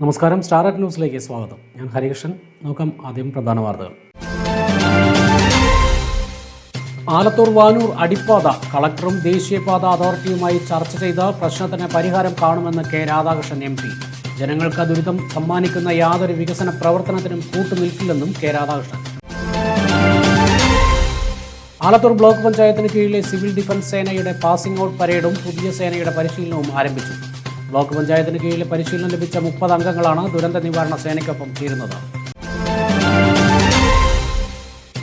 നമസ്കാരം. സ്റ്റാർ ന്യൂസിലേക്ക് സ്വാഗതം. ഞാൻ ഹരികൃഷ്ണൻ. നോക്കാം ആദ്യം പ്രധാന വാർത്തകൾ. ആലത്തൂർ വാനൂർ അടിപ്പാത കളക്ടറും ദേശീയപാത അതോറിറ്റിയുമായി ചർച്ച ചെയ്ത് പ്രശ്നത്തിന് പരിഹാരം കാണുമെന്ന് കെ രാധാകൃഷ്ണൻ എം പി. ജനങ്ങൾക്ക് ദുരിതം സമ്മാനിക്കുന്ന യാതൊരു വികസന പ്രവർത്തനത്തിനും കൂട്ടുനിൽക്കില്ലെന്നും കെ രാധാകൃഷ്ണൻ. ആലത്തൂർ ബ്ലോക്ക് പഞ്ചായത്തിന് കീഴിലെ സിവിൽ ഡിഫൻസ് സേനയുടെ പാസിംഗ് ഔട്ട് പരേഡും പുതിയ സേനയുടെ പരിശീലനവും ആരംഭിച്ചു. ബ്ലോക്ക് പഞ്ചായത്തിന് കീഴിൽ പരിശീലനം ലഭിച്ച മുപ്പത് അംഗങ്ങളാണ് ദുരന്ത നിവാരണ സേനയ്ക്കൊപ്പം ചേരുന്നത്.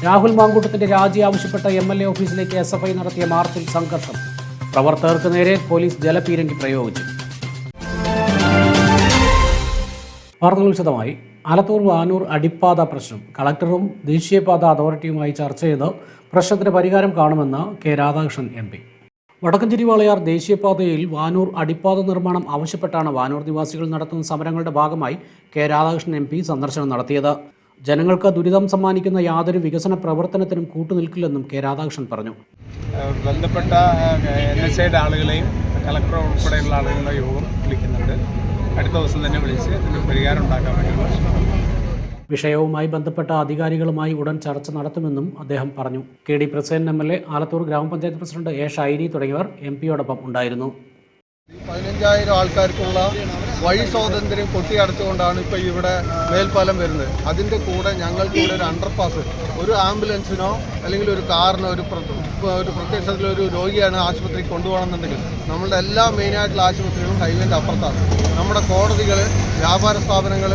രാഹുൽ മാങ്കൂട്ടത്തിന്റെ രാജി ആവശ്യപ്പെട്ട എം എൽ എ ഓഫീസിലേക്ക് എസ് എഫ് ഐ നടത്തിയ മാർച്ചിൽ സംഘർഷം. പ്രവർത്തകർക്ക് നേരെ പോലീസ് ജലപീരങ്കി പ്രയോഗിച്ചു. വിശദമായി ആലത്തൂർ വാനൂർ അടിപ്പാത പ്രശ്നം. കളക്ടറും ദേശീയപാത അതോറിറ്റിയുമായി ചർച്ച ചെയ്ത് പ്രശ്നത്തിന് പരിഹാരം കാണുമെന്ന് കെ രാധാകൃഷ്ണൻ എം വടക്കഞ്ചേരി വാളയാർ ദേശീയപാതയിൽ വാനൂർ അടിപ്പാത നിർമ്മാണം ആവശ്യപ്പെട്ടാണ് വാനൂർ നിവാസികൾ നടത്തുന്ന സമരങ്ങളുടെ ഭാഗമായി കെ രാധാകൃഷ്ണൻ എം പി സന്ദർശനം നടത്തിയത്. ജനങ്ങൾക്ക് ദുരിതം സമ്മാനിക്കുന്ന യാതൊരു വികസന പ്രവർത്തനത്തിനും കൂട്ടുനിൽക്കില്ലെന്നും കെ രാധാകൃഷ്ണൻ പറഞ്ഞു. ബന്ധപ്പെട്ട ആളുകളെയും കളക്ടർ ഉൾപ്പെടെയുള്ള ആളുകളുടെ യോഗം വിളിക്കുന്നുണ്ട്. അടുത്ത ദിവസം തന്നെ വിളിച്ച് ഇതിന് പരിഹാരം ഉണ്ടാക്കാൻ വേണ്ടിയുള്ള വിഷയവുമായി ബന്ധപ്പെട്ട അധികാരികളുമായി ഉടൻ ചർച്ച നടത്തുമെന്നും അദ്ദേഹം പറഞ്ഞു. K D president M L A Alathur ഗ്രാമപഞ്ചായത്ത് പ്രസിഡന്റ് എ ഷൈനി തുടങ്ങിയവർ എം പിയോടൊപ്പം ഉണ്ടായിരുന്നു. പതിനഞ്ചായിരം ആൾക്കാർക്കുള്ള വഴി സ്വാതന്ത്ര്യം കൊട്ടിയടച്ചുകൊണ്ടാണ് ഇപ്പോൾ ഇവിടെ മേൽപ്പാലം വരുന്നത്. അതിന്റെ കൂടെ ഞങ്ങൾക്ക് ഇവിടെ ഒരു അണ്ടർപാസ് ഒരു ആംബുലൻസിനോ അല്ലെങ്കിൽ ഒരു കാറിനോ ഒരു ഒരു പ്രത്യക്ഷത്തിൽ ഒരു രോഗിയാണ് ആശുപത്രി കൊണ്ടുപോകണമെന്നുണ്ടെങ്കിൽ നമ്മളുടെ എല്ലാ മെയിനായിട്ടുള്ള ആശുപത്രികളും ഹൈവേന്റെ അപ്പുറത്താണ്. നമ്മുടെ കോടതികൾ വ്യാപാര സ്ഥാപനങ്ങൾ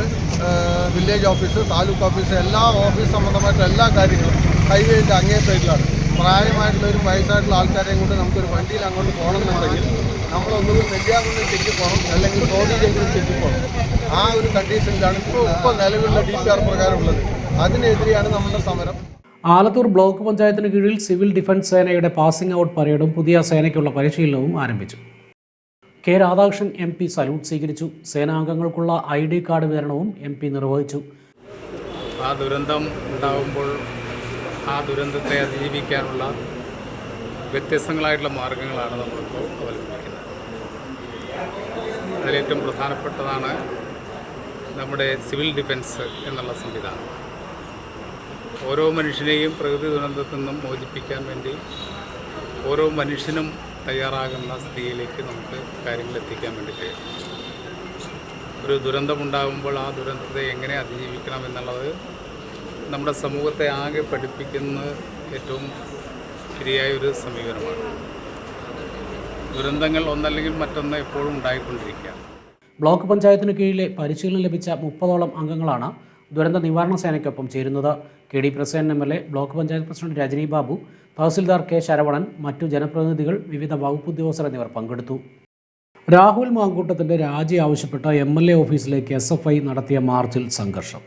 വില്ലേജ് ഓഫീസ് താലൂക്ക് ഓഫീസ് എല്ലാ ഓഫീസ് സംബന്ധമായിട്ടുള്ള എല്ലാ കാര്യങ്ങളും ഹൈവേന്റെ അങ്ങേ സൈഡിലാണ് പ്രായമായിട്ടുള്ളവരും വയസ്സായിട്ടുള്ള ആൾക്കാരെയും കൊണ്ട് നമുക്കൊരു വണ്ടിയിൽ അങ്ങോട്ട് പോകണമെന്നുണ്ടെങ്കിൽ നമ്മളൊന്നുകൂടി നെല്ലിയാകുന്ന ചെക്ക് പോകണം അല്ലെങ്കിൽ തോടിയിലെങ്കിലും ചെക്ക് പോകണം. ആ ഒരു കണ്ടീഷനിലാണ് ഇപ്പോൾ ഇപ്പോൾ നിലവിലുള്ള ഡി പി ആർ പ്രകാരം ഉള്ളത്. അതിനെതിരെയാണ് നമ്മുടെ സമരം. ആലത്തൂർ ബ്ലോക്ക് പഞ്ചായത്തിന് കീഴിൽ സിവിൽ ഡിഫൻസ് സേനയുടെ പാസിംഗ് ഔട്ട് പരേഡും പുതിയ സേനയ്ക്കുള്ള പരിശീലനവും ആരംഭിച്ചു. K Radhakrishnan M P salute സ്വീകരിച്ചു. സേനാംഗങ്ങൾക്കുള്ള ഐ ഡി കാർഡ് വിതരണവും എം പി നിർവഹിച്ചു. ആ ദുരന്തം ഉണ്ടാകുമ്പോൾ ആ ദുരന്തത്തെ അതിജീവിക്കാനുള്ള വ്യത്യസ്തങ്ങളായിട്ടുള്ള മാർഗങ്ങളാണ് നമ്മളിപ്പോൾ അവലംബിക്കുന്നത് അതിലേറ്റവും പ്രധാനപ്പെട്ടതാണ് നമ്മുടെ സിവിൽ ഡിഫൻസ് എന്നുള്ള സംവിധാനം. ഓരോ മനുഷ്യനെയും പ്രകൃതി ദുരന്തത്തിൽ നിന്നും മോചിപ്പിക്കാൻ വേണ്ടി ഓരോ മനുഷ്യനും തയ്യാറാകുന്ന സ്ഥിതിയിലേക്ക് നമുക്ക് കാര്യങ്ങൾ എത്തിക്കാൻ വേണ്ടി കഴിയും ഒരു ദുരന്തമുണ്ടാകുമ്പോൾ ആ ദുരന്തത്തെ എങ്ങനെ അതിജീവിക്കണം എന്നുള്ളത് നമ്മുടെ സമൂഹത്തെ ആകെ പഠിപ്പിക്കുന്ന ഏറ്റവും ശരിയായ ഒരു സമീപനമാണ്. ദുരന്തങ്ങൾ ഒന്നല്ലെങ്കിൽ മറ്റൊന്ന് എപ്പോഴും ഉണ്ടായിക്കൊണ്ടിരിക്കുക. ബ്ലോക്ക് പഞ്ചായത്തിന് കീഴിലെ പരിശീലനം ലഭിച്ച മുപ്പതോളം അംഗങ്ങളാണ് ദുരന്ത നിവാരണ സേനയ്ക്കൊപ്പം ചേരുന്നത് K D president M L A block panchayat president Rajani Babu tahsildar K Saravanan മറ്റു ജനപ്രതിനിധികൾ വിവിധ വകുപ്പ് ഉദ്യോഗസ്ഥർ എന്നിവർ പങ്കെടുത്തു. രാഹുൽ മാങ്കൂട്ടത്തിന്റെ രാജി ആവശ്യപ്പെട്ട എം എൽ എ ഓഫീസിലേക്ക് എസ് എഫ് ഐ നടത്തിയ മാർച്ചിൽ സംഘർഷം.